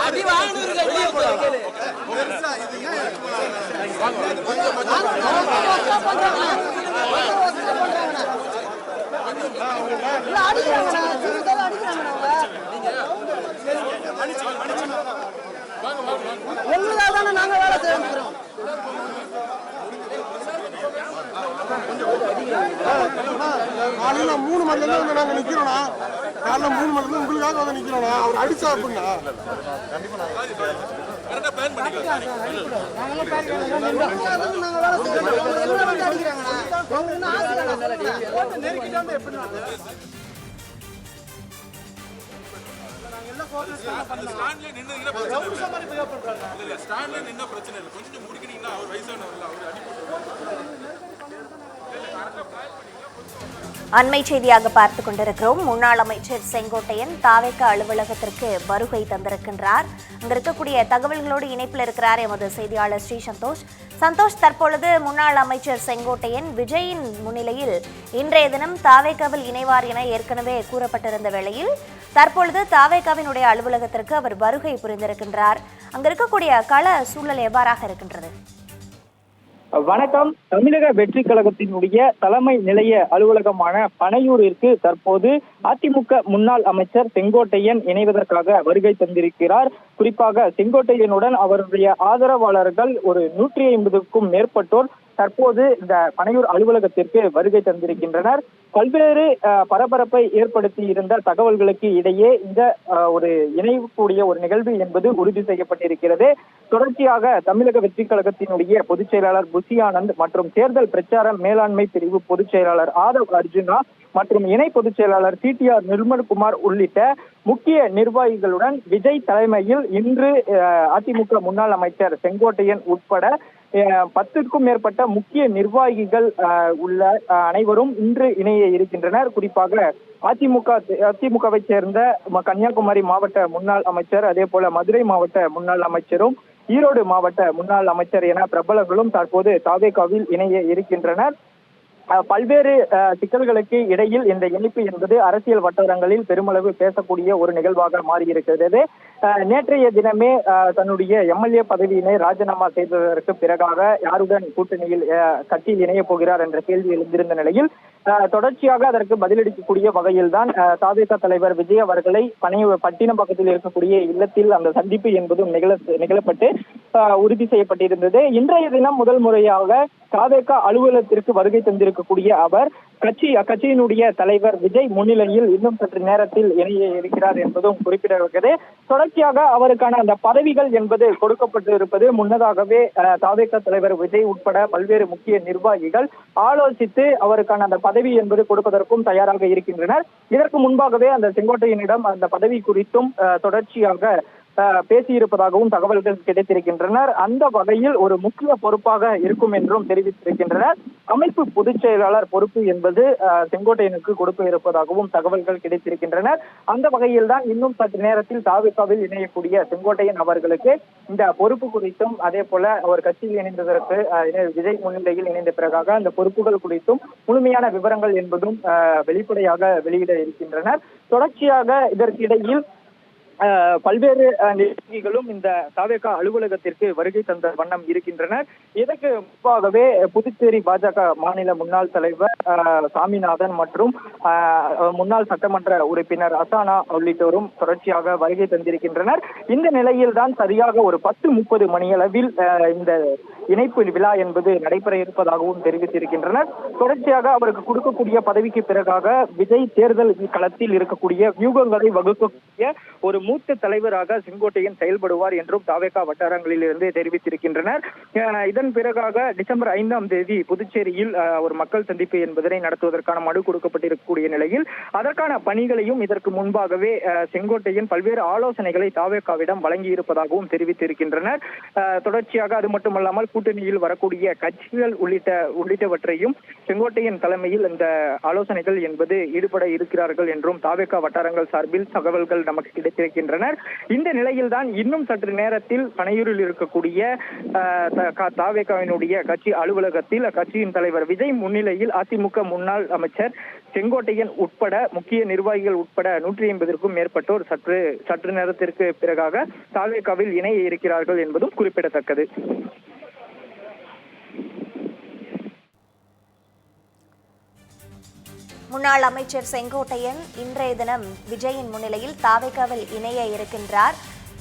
அடி வாங்கினு அடி தானே நாங்க வேலை செய்யறோம் மூணு மணில இருந்து நாங்க நிக்கிறோம்னா காரணம் மூணு மணி நேரம் உங்களுக்காக வந்து நிக்கிறோம்னா அவர் அடிச்சா அப்படின்னா? இன்னும் ஸ்டாண்ட்ல நின்னு பிரச்சனை இல்லை. கொஞ்சம் முடிக்கிறீங்கன்னா அவர் வயசானவர் அவர் அடிப்பட்டு அண்மை செய்தியாக பார்த்து கொண்டிருக்கிறோம். முன்னாள் அமைச்சர் செங்கோட்டையன் தாவேக்க அலுவலகத்திற்கு வருகை தந்திருக்கின்றார். அங்க இருக்கக்கூடிய தகவல்களோடு இணைப்பில் இருக்கிறார் எமது செய்தியாளர் ஸ்ரீ சந்தோஷ். சந்தோஷ் தற்பொழுது முன்னாள் அமைச்சர் செங்கோட்டையன் விஜயின் முன்னிலையில் இன்றைய தினம் தாவேக்காவில் இணைவார் என ஏற்கனவே கூறப்பட்டிருந்த வேளையில் தற்பொழுது தாவேக்காவினுடைய அலுவலகத்திற்கு அவர் வருகை புரிந்திருக்கின்றார். அங்க இருக்கக்கூடிய கள சூழல் எவ்வாறாக இருக்கின்றது? வணக்கம். தமிழக வெற்றி கழகத்தினுடைய தலைமை நிலைய அலுவலகமான பனையூரிற்கு தற்போது அதிமுக முன்னாள் அமைச்சர் செங்கோட்டையன் இணைவதற்காக வருகை தந்திருக்கிறார். குறிப்பாக செங்கோட்டையனுடன் அவருடைய ஆதரவாளர்கள் ஒரு நூற்றி ஐம்பதுக்கும் மேற்பட்டோர் தற்போது இந்த பனையூர் அலுவலகத்திற்கு வருகை தந்திருக்கின்றனர். பல்வேறு பரபரப்பை ஏற்படுத்தி இருந்த தகவல்களுக்கு இடையே இந்த ஒரு ஒரு கூடிய ஒரு நிகழ்வு என்பது உறுதி செய்யப்பட்டிருக்கிறது. தொடர்ச்சியாக தமிழக வெற்றி கழகத்தினுடைய பொதுச் செயலாளர் புசி ஆனந்த் மற்றும் தேர்தல் பிரச்சார மேலாண்மை பிரிவு பொதுச் செயலாளர் ஆதவ் அர்ஜுனா மற்றும் இணை பொதுச் செயலாளர் சிடிஆர் நிர்மல்குமார் உள்ளிட்ட முக்கிய நிர்வாகிகளுடன் விஜய் தலைமையில் இன்று அதிமுக முன்னாள் அமைச்சர் செங்கோட்டையன் உட்பட பத்துக்கும் பத்திற்கும் மேற்பட்ட முக்கிய நிர்வாகிகள் உள்ள அஹ், அனைவரும் இன்று இணைய இருக்கின்றனர். குறிப்பாக அதிமுக அதிமுகவை சேர்ந்த கன்னியாகுமரி மாவட்ட முன்னாள் அமைச்சர் அதே போல மதுரை மாவட்ட முன்னாள் அமைச்சரும் ஈரோடு மாவட்ட முன்னாள் அமைச்சர் என பிரபலங்களும் தற்போது தாவேகாவில் இணைய இருக்கின்றனர். பல்வேறு சிக்கல்களுக்கு இடையில் இந்த இணைப்பு என்பது அரசியல் வட்டாரங்களில் பெருமளவு பேசக்கூடிய ஒரு நிகழ்வாக மாறியிருக்கிறது. அஹ், நேற்றைய தினமே தன்னுடைய எம்எல்ஏ பதவியினை ராஜினாமா செய்ததற்கு பிறகாக யாருடன் கூட்டணியில் அஹ், கட்சியில் இணையப் போகிறார் என்ற கேள்வி எழுந்திருந்த நிலையில் தொடர்ச்சியாக அதற்கு பதிலளிக்கக்கூடிய வகையில் தான் தாவேக தலைவர் விஜய் அவர்களை பணிய பட்டினம் பக்கத்தில் இருக்கக்கூடிய இல்லத்தில் அந்த சந்திப்பு என்பதும் நிகழ நிகழப்பட்டு உறுதி செய்யப்பட்டிருந்தது. இன்றைய தினம் முதல் முறையாக தாவேக அலுவலகத்திற்கு வருகை தந்திருக்கக்கூடிய அவர் கட்சி அக்கட்சியினுடைய தலைவர் விஜய் முன்னிலையில் இன்னும் சற்று நேரத்தில் இணைய இருக்கிறார் என்பதும் குறிப்பிடத்தக்கது. தொடர்ச்சியாக அவருக்கான அந்த பதவிகள் என்பது கொடுக்கப்பட்டு இருப்பது முன்னதாகவே தாவேக தலைவர் விஜய் உட்பட பல்வேறு முக்கிய நிர்வாகிகள் ஆலோசித்து அவருக்கான அந்த பதவி என்பது கொடுப்பதற்கும் தயாராக இருக்கின்றனர். இதற்கு முன்பாகவே அந்த செங்கோட்டையனிடம் அந்த பதவி குறித்தும் தொடர்ச்சியாக பேசியிருப்பதாகவும் தகவல்கள் கிடைத்திருக்கின்றனர். அந்த வகையில் ஒரு முக்கிய பொறுப்பாக இருக்கும் என்றும் தெரிவித்திருக்கின்றனர். அமைப்பு பொதுச் செயலாளர் பொறுப்பு என்பது செங்கோட்டையனுக்கு கொடுக்க இருப்பதாகவும் தகவல்கள் கிடைத்திருக்கின்றனர் அந்த வகையில் தான் இன்னும் சற்று நேரத்தில் தாவிகாவில் இணையக்கூடிய செங்கோட்டையன் அவர்களுக்கு இந்த பொறுப்பு குறித்தும் அதே போல அவர் கட்சியில் இணைந்ததற்கு விஜய் முன்னிலையில் இணைந்த பிறகாக அந்த பொறுப்புகள் குறித்தும் முழுமையான விவரங்கள் என்பதும் அஹ், வெளிப்படையாக வெளியிட இருக்கின்றனர். தொடர்ச்சியாக இதற்கிடையில் பல்வேறு நிர்வாகிகளும் இந்த தாவேகா அலுவலகத்திற்கு வருகை தந்த வண்ணம் இருக்கின்றனர் இதற்கு முன்பாகவே புதுச்சேரி பாஜக மாநில முன்னாள் தலைவர் சாமிநாதன் மற்றும் முன்னாள் சட்டமன்ற உறுப்பினர் அசானா உள்ளிட்டோரும் தொடர்ச்சியாக வருகை தந்திருக்கின்றனர். இந்த நிலையில் தான் சரியாக ஒரு பத்து முப்பது மணியளவில் இந்த இணைப்பு விழா என்பது நடைபெற இருப்பதாகவும் தெரிவித்திருக்கின்றனர். தொடர்ச்சியாக அவருக்கு கொடுக்கக்கூடிய பதவிக்கு பிறகாக விஜய் தேர்தல் களத்தில் இருக்கக்கூடிய வியூகங்களை வகுக்கக்கூடிய ஒரு மூத்த தலைவராக செங்கோட்டையன் செயல்படுவார் என்றும் தாவேகா வட்டாரங்களில் இருந்து தெரிவித்திருக்கின்றனர் இதன் பிறகாக டிசம்பர் ஐந்தாம் தேதி புதுச்சேரியில் ஒரு மக்கள் சந்திப்பு என்பதனை நடத்துவதற்கான மனு கொடுக்கப்பட்டிருக்கக்கூடிய நிலையில் அதற்கான பணிகளையும் இதற்கு முன்பாகவே செங்கோட்டையன் பல்வேறு ஆலோசனைகளை தாவேகாவிடம் வழங்கி இருப்பதாகவும் தெரிவித்திருக்கின்றனர் தொடர்ச்சியாக அது மட்டுமல்லாமல் கூட்டணியில் வரக்கூடிய கட்சிகள் உள்ளிட்ட உள்ளிட்டவற்றையும் செங்கோட்டையன் தலைமையில் இந்த ஆலோசனைகள் என்பது ஈடுபட இருக்கிறார்கள் என்றும் தாவேகா வட்டாரங்கள் சார்பில் தகவல்கள் நமக்கு கிடைத்திருக்கிறது கிடைத்திருக்கின்றனர் இந்த நிலையில்தான் இன்னும் சற்று நேரத்தில் பனையூரில் இருக்கக்கூடிய தாவேகாவினுடைய கட்சி அலுவலகத்தில் அக்கட்சியின் தலைவர் விஜய் முன்னிலையில் அதிமுக முன்னாள் அமைச்சர் செங்கோட்டையன் உட்பட முக்கிய நிர்வாகிகள் உட்பட நூற்றி ஐம்பதற்கும் மேற்பட்டோர் சற்று சற்று நேரத்திற்கு பிறகாக தாவேகாவில் இணைய இருக்கிறார்கள் என்பதும் குறிப்பிடத்தக்கது. முன்னாள் அமைச்சர் செங்கோட்டையன் இன்றைய தினம் விஜயின் முன்னிலையில் தாவேகாவில் இணைய இருக்கின்றார்.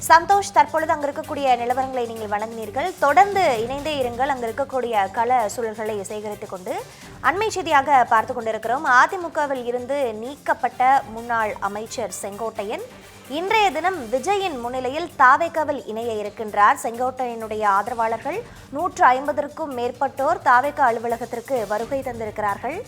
சந்தோஷ் தற்பொழுது அங்கு இருக்கக்கூடிய நிலவரங்களை நீங்கள் வழங்கினீர்கள். தொடர்ந்து இணைந்தே இருங்கள். அங்கு இருக்கக்கூடிய கள சூழல்களை சேகரித்துக் கொண்டு அண்மை செய்தியாக பார்த்து கொண்டிருக்கிறோம். அதிமுகவில் இருந்து நீக்கப்பட்ட முன்னாள் அமைச்சர் செங்கோட்டையன் இன்றைய தினம் விஜயின் முன்னிலையில் தாவேகாவில் இணைய இருக்கின்றார். செங்கோட்டையனுடைய ஆதரவாளர்கள் நூற்று ஐம்பதற்கும் மேற்பட்டோர் தாவைக்கா அலுவலகத்திற்கு வருகை தந்திருக்கிறார்கள்.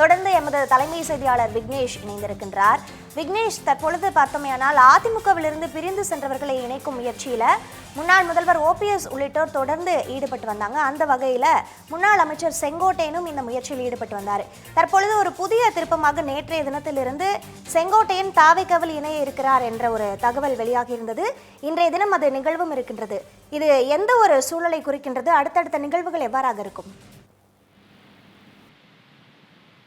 தொடர்ந்து எமது தலைமை செய்தியாளர் விக்னேஷ் இணைந்திருக்கின்றார். விக்னேஷ் தற்பொழுது பார்த்தோமேயானால் அதிமுகவிலிருந்து பிரிந்து சென்றவர்களை இணைக்கும் முயற்சியில முன்னாள் முதல்வர் ஓபிஎஸ் உள்ளிட்டோர் தொடர்ந்து ஈடுபட்டு வந்தாங்க. அந்த வகையில முன்னாள் அமைச்சர் செங்கோட்டையனும் இந்த முயற்சியில் ஈடுபட்டு வந்தார். தற்பொழுது ஒரு புதிய திருப்பமாக நேற்றைய தினத்திலிருந்து செங்கோட்டையன் தாவைக்கவில் இணைய இருக்கிறார் என்ற ஒரு தகவல் வெளியாகி இருந்தது இன்றைய தினம் அது நிகழ்வும் இருக்கின்றது. இது எந்த ஒரு சூழலை குறிக்கின்றது? அடுத்தடுத்த நிகழ்வுகள் எவ்வாறாக இருக்கும்?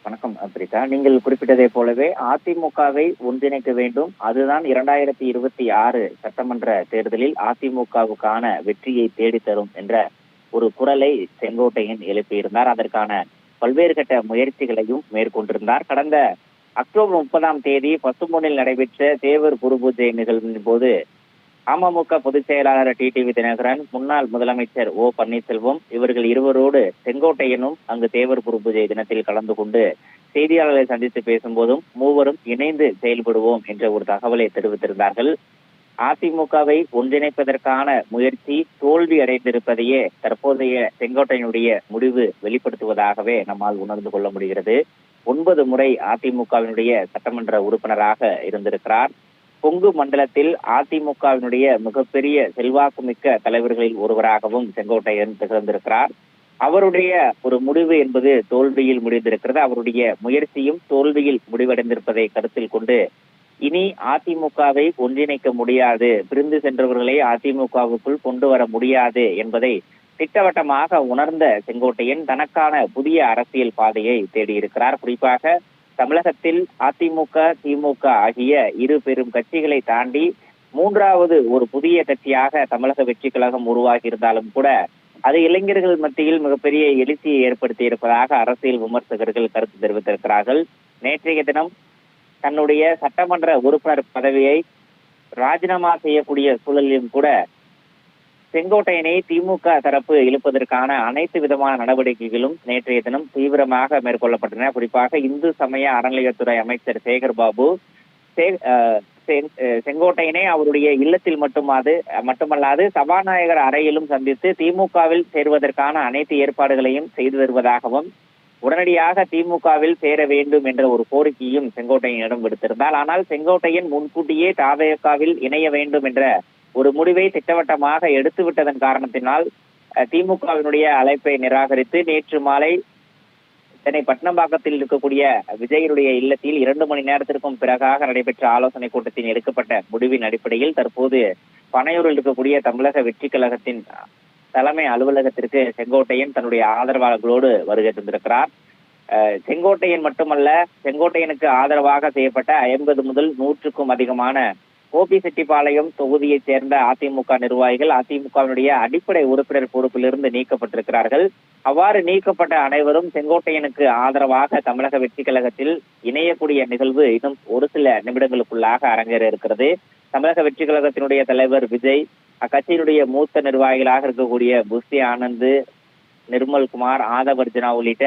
வணக்கம் பிரிதா நீங்கள் குறிப்பிட்டதை போலவே அதிமுகவை ஒன்றிணைக்க வேண்டும். அதுதான் இரண்டாயிரத்தி இருபத்தி ஆறு சட்டமன்ற தேர்தலில் அதிமுகவுக்கான வெற்றியை தேடித்தரும் என்ற ஒரு குரலை செங்கோட்டையன் எழுப்பியிருந்தார். அதற்கான பல்வேறு கட்ட முயற்சிகளையும் மேற்கொண்டிருந்தார். கடந்த அக்டோபர் முப்பதாம் தேதி பசும்பொன்னில் நடைபெற்ற தேவர் குரு பூஜை நிகழ்வின் போது அமமுக பொதுச் செயலாளர் டிடிவி தினகரன் முன்னாள் முதலமைச்சர் ஓ பன்னீர்செல்வம் இவர்கள் இருவரோடு செங்கோட்டையனும் அங்கு தேவர் குரு தினத்தில் கலந்து கொண்டு செய்தியாளர்களை சந்தித்து பேசும்போதும் மூவரும் இணைந்து செயல்படுவோம் என்ற ஒரு தகவலை தெரிவித்திருந்தார்கள். அதிமுகவை ஒன்றிணைப்பதற்கான முயற்சி தோல்வி அடைந்திருப்பதையே தற்போதைய செங்கோட்டையினுடைய முடிவு வெளிப்படுத்துவதாகவே நம்மால் உணர்ந்து கொள்ள முடிகிறது. ஒன்பது முறை அதிமுகவினுடைய சட்டமன்ற உறுப்பினராக இருந்திருக்கிறார். கொங்கு மண்டலத்தில் அதிமுகவினுடைய மிகப்பெரிய செல்வாக்குமிக்க தலைவர்களில் ஒருவராகவும் செங்கோட்டையன் திகழ்ந்திருக்கிறார். அவருடைய ஒரு முடிவு என்பது தோல்வியில் முடிந்திருக்கிறது. அவருடைய முயற்சியும் தோல்வியில் முடிவடைந்திருப்பதை கருத்தில் கொண்டு இனி அதிமுகவை ஒன்றிணைக்க முடியாது. பிரிந்து சென்றவர்களை அதிமுகவுக்குள் கொண்டு வர முடியாது என்பதை திட்டவட்டமாக உணர்ந்த செங்கோட்டையன் தனக்கான புதிய அரசியல் பாதையை தேடியிருக்கிறார். குறிப்பாக தமிழகத்தில் அதிமுக திமுக ஆகிய இரு பெரும் கட்சிகளை தாண்டி மூன்றாவது ஒரு புதிய கட்சியாக தமிழக வெற்றி கழகம் உருவாகி இருந்தாலும் கூட அது இளைஞர்கள் மத்தியில் மிகப்பெரிய எழுச்சியை ஏற்படுத்தி இருப்பதாக அரசியல் விமர்சகர்கள் கருத்து தெரிவித்திருக்கிறார்கள். நேற்றைய தினம் தன்னுடைய சட்டமன்ற உறுப்பினர் பதவியை ராஜினாமா செய்யக்கூடிய சூழலிலும் கூட செங்கோட்டையனை திமுக தரப்பு இழுப்பதற்கான அனைத்து விதமான நடவடிக்கைகளும் நேற்றைய தினம் தீவிரமாக மேற்கொள்ளப்பட்டன. குறிப்பாக இந்து சமய அறநிலையத்துறை அமைச்சர் சேகர் பாபு செங்கோட்டையனை அவருடைய இல்லத்தில் மட்டுமாது மட்டுமல்லாது சபாநாயகர் அறையிலும் சந்தித்து திமுகவில் சேர்வதற்கான அனைத்து ஏற்பாடுகளையும் செய்து வருவதாகவும் உடனடியாக திமுகவில் சேர வேண்டும் என்ற ஒரு கோரிக்கையும் செங்கோட்டையனிடம் விடுத்திருந்தார் ஆனால் செங்கோட்டையன் முன்கூட்டியே தாவேகாவில் இணைய வேண்டும் என்ற ஒரு முடிவை திட்டவட்டமாக எடுத்து விட்டதன் காரணத்தினால் திமுகவினுடைய அழைப்பை நிராகரித்து நேற்று மாலை சென்னை பட்டணம்பாக்கத்தில் இருக்கக்கூடிய விஜயனுடைய இல்லத்தில் இரண்டு மணி நேரத்திற்கும் பிறகாக நடைபெற்ற ஆலோசனை கூட்டத்தில் எடுக்கப்பட்ட முடிவின் அடிப்படையில் தற்போது பனையூரில் இருக்கக்கூடிய தமிழக வெற்றி கழகத்தின் தலைமை அலுவலகத்திற்கு செங்கோட்டையன் தன்னுடைய ஆதரவாளர்களோடு வருகை தந்திருக்கிறார். அஹ், செங்கோட்டையன் மட்டுமல்ல செங்கோட்டையனுக்கு ஆதரவாக செய்யப்பட்ட ஐம்பது முதல் நூற்றுக்கும் அதிகமான கோபிசெட்டிப்பாளையம் தொகுதியைச் சேர்ந்த அதிமுக நிர்வாகிகள் அதிமுகவினுடைய அடிப்படை உறுப்பினர் பொறுப்பிலிருந்து நீக்கப்பட்டிருக்கிறார்கள். அவ்வாறு நீக்கப்பட்ட அனைவரும் செங்கோட்டையனுக்கு ஆதரவாக தமிழக வெற்றி கழகத்தில் இணையக்கூடிய நிகழ்வு இன்னும் ஒரு சில நிமிடங்களுக்குள்ளாக அரங்கேற இருக்கிறது. தமிழக வெற்றி கழகத்தினுடைய தலைவர் விஜய் அக்கட்சியினுடைய மூத்த நிர்வாகிகளாக இருக்கக்கூடிய புஷ்டி ஆனந்த் நிர்மல் குமார் ஆதவர்ஜனா உள்ளிட்ட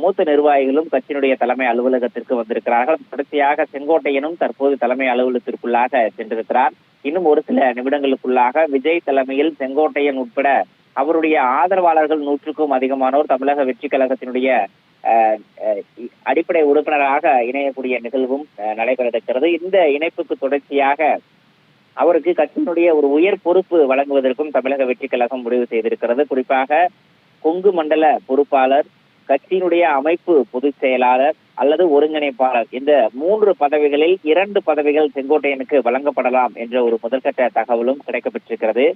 மூத்த நிர்வாகிகளும் கட்சியினுடைய தலைமை அலுவலகத்திற்கு வந்திருக்கிறார்கள். தொடர்ச்சியாக செங்கோட்டையனும் தற்போது தலைமை அலுவலகத்திற்குள்ளாக சென்றிருக்கிறார். இன்னும் ஒரு சில நிமிடங்களுக்குள்ளாக விஜய் தலைமையில் செங்கோட்டையன் உட்பட அவருடைய ஆதரவாளர்கள் நூற்றுக்கும் அதிகமானோர் தமிழக வெற்றி கழகத்தினுடைய அஹ், அஹ், அடிப்படை உறுப்பினராக இணையக்கூடிய நிகழ்வும் அஹ், நடைபெற இருக்கிறது இந்த இணைப்புக்கு தொடர்ச்சியாக அவருக்கு கட்சியினுடைய ஒரு உயர் பொறுப்பு வழங்குவதற்கும் தமிழக வெற்றி கழகம் முடிவு செய்திருக்கிறது. குறிப்பாக கொங்கு மண்டல பொறுப்பாளர் கட்சியினுடைய அமைப்பு பொதுச் செயலாளர் அல்லது ஒருங்கிணைப்பாளர். இந்த மூன்று பதவிகளில் இரண்டு பதவிகள் செங்கோட்டையனுக்கு வழங்கப்படலாம் என்ற ஒரு முதற்கட்ட தகவலும் கிடைக்கப்பெற்றிருக்கிறது.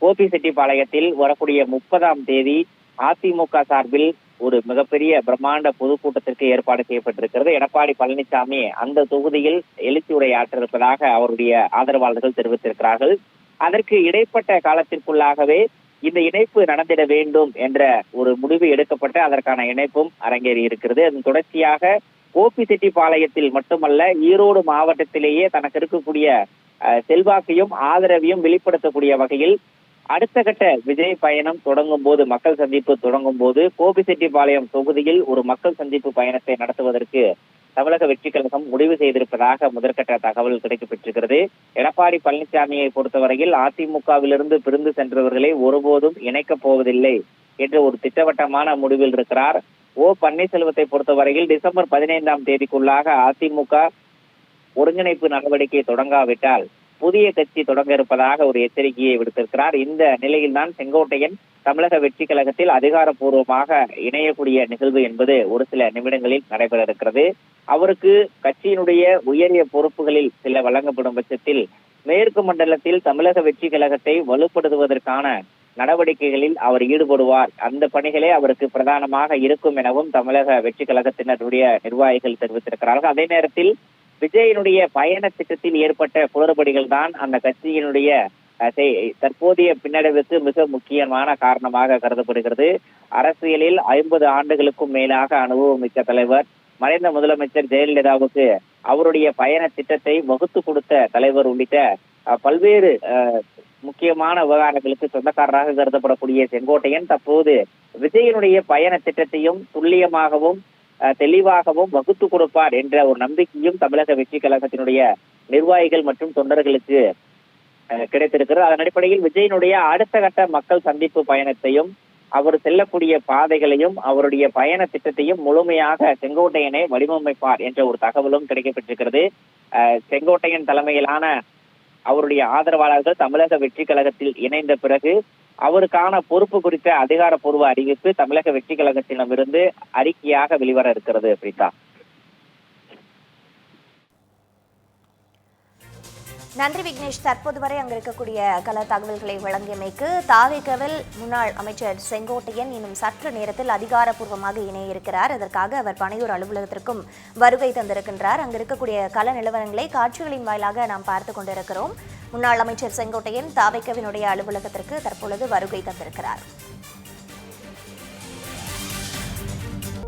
கோபிசெட்டிப்பாளையத்தில் வரக்கூடிய முப்பதாம் தேதி அதிமுக சார்பில் ஒரு மிகப்பெரிய பிரம்மாண்ட பொதுக்கூட்டத்திற்கு ஏற்பாடு செய்யப்பட்டிருக்கிறது. எடப்பாடி பழனிசாமி அந்த தொகுதியில் எழுச்சி உரையாற்றிருப்பதாக அவருடைய ஆதரவாளர்கள் தெரிவித்திருக்கிறார்கள். அதற்கு இடைப்பட்ட காலத்திற்குள்ளாகவே இந்த இணைப்பு நடந்திட வேண்டும் என்ற ஒரு முடிவு எடுக்கப்பட்டு அதற்கான இணைப்பும் அரங்கேறி இருக்கிறது. அதன் தொடர்ச்சியாக கோபிசெட்டிப்பாளையத்தில் மட்டுமல்ல ஈரோடு மாவட்டத்திலேயே தனக்கு இருக்கக்கூடிய செல்வாக்கையும் ஆதரவையும் வெளிப்படுத்தக்கூடிய வகையில் அடுத்த கட்ட விஜய் பயணம் தொடங்கும் போது மக்கள் சந்திப்பு தொடங்கும் போது கோபிசெட்டிப்பாளையம் தொகுதியில் ஒரு மக்கள் சந்திப்பு பயணத்தை நடத்துவதற்கு தமிழக வெற்றி கழகம் முடிவு செய்திருப்பதாக முதற்கட்ட தகவல் கிடைக்கப்பெற்றிருக்கிறது. எடப்பாடி பழனிசாமியை பொறுத்தவரையில் அதிமுகவிலிருந்து பிரிந்து சென்றவர்களை ஒருபோதும் இணைக்கப் போவதில்லை என்ற ஒரு திட்டவட்டமான முடிவில் இருக்கிறார். ஓ பன்னீர்செல்வத்தை பொறுத்தவரையில் டிசம்பர் பதினைந்தாம் தேதிக்குள்ளாக அதிமுக ஒருங்கிணைப்பு நடவடிக்கை தொடங்காவிட்டால் புதிய கட்சி தொடங்க இருப்பதாக ஒரு எச்சரிக்கையை விடுத்திருக்கிறார். இந்த நிலையில்தான் செங்கோட்டையன் தமிழக வெற்றி கழகத்தில் அதிகாரப்பூர்வமாக இணையக்கூடிய நிகழ்வு என்பது ஒரு சில நிமிடங்களில் நடைபெற இருக்கிறது. அவருக்கு கட்சியினுடைய உயரிய பொறுப்புகளில் சில வழங்கப்படும் பட்சத்தில் மேற்கு மண்டலத்தில் தமிழக வெற்றி கழகத்தை வலுப்படுத்துவதற்கான நடவடிக்கைகளில் அவர் ஈடுபடுவார். அந்த பணிகளே அவருக்கு பிரதானமாக இருக்கும் எனவும் தமிழக வெற்றி கழகத்தினருடைய நிர்வாகிகள் தெரிவித்திருக்கிறார்கள். அதே நேரத்தில் விஜயனுடைய பயண திட்டத்தில் ஏற்பட்ட குளறுபடிகள் தான் அந்த கட்சியினுடைய தற்போதைய பின்னடைவுக்கு மிக முக்கியமான காரணமாக கருதப்படுகிறது. அரசியலில் ஐம்பது ஆண்டுகளுக்கும் மேலாக அனுபவம் மிக்க தலைவர் மறைந்த முதலமைச்சர் ஜெயலலிதாவுக்கு அவருடைய பயண திட்டத்தை வகுத்து கொடுத்த தலைவர் உள்ளிட்ட அஹ், பல்வேறு முக்கியமான விவகாரங்களுக்கு சொந்தக்காரராக கருதப்படக்கூடிய செங்கோட்டையன் தற்போது விஜயனுடைய பயண திட்டத்தையும் துல்லியமாகவும் அஹ், தெளிவாகவும் வகுத்து கொடுப்பார் என்ற ஒரு நம்பிக்கையும் தமிழக வெற்றி கழகத்தினுடைய நிர்வாகிகள் மற்றும் தொண்டர்களுக்கு அஹ், கிடைத்திருக்கிறது. அதன் அடிப்படையில் விஜயனுடைய அடுத்த கட்ட மக்கள் சந்திப்பு பயணத்தையும் அவர் செல்லக்கூடிய பாதைகளையும் அவருடைய பயண திட்டத்தையும் முழுமையாக செங்கோட்டையனை வடிவமைப்பார் என்ற ஒரு தகவலும் கிடைக்கப்பெற்றிருக்கிறது அஹ், செங்கோட்டையன் தலைமையிலான அவருடைய ஆதரவாளர்கள் தமிழக வெற்றி கழகத்தில் இணைந்த பிறகு அவருக்கான பொறுப்பு குறித்த அதிகாரப்பூர்வ அறிவிப்பு தமிழக வெற்றி கழகத்திடமிருந்து அறிக்கையாக வெளிவர இருக்கிறது பிரீதா நன்றி விக்னேஷ். தற்போது வரை அங்கு இருக்கக்கூடிய கல தகவல்களை வழங்கியமைக்கு தாவேகவில் முன்னாள் அமைச்சர் செங்கோட்டையன் இன்னும் சற்று நேரத்தில் அதிகாரப்பூர்வமாக இணைய இருக்கிறார் அதற்காக அவர் பனையூர் அலுவலகத்திற்கும் வருகை தந்திருக்கின்றார். அங்கு இருக்கக்கூடிய கள நிலவரங்களை காட்சிகளின் வாயிலாக நாம் பார்த்து கொண்டிருக்கிறோம். முன்னாள் அமைச்சர் செங்கோட்டையன் தாவேகவினுடைய அலுவலகத்திற்கு தற்பொழுது வருகை தந்திருக்கிறார்.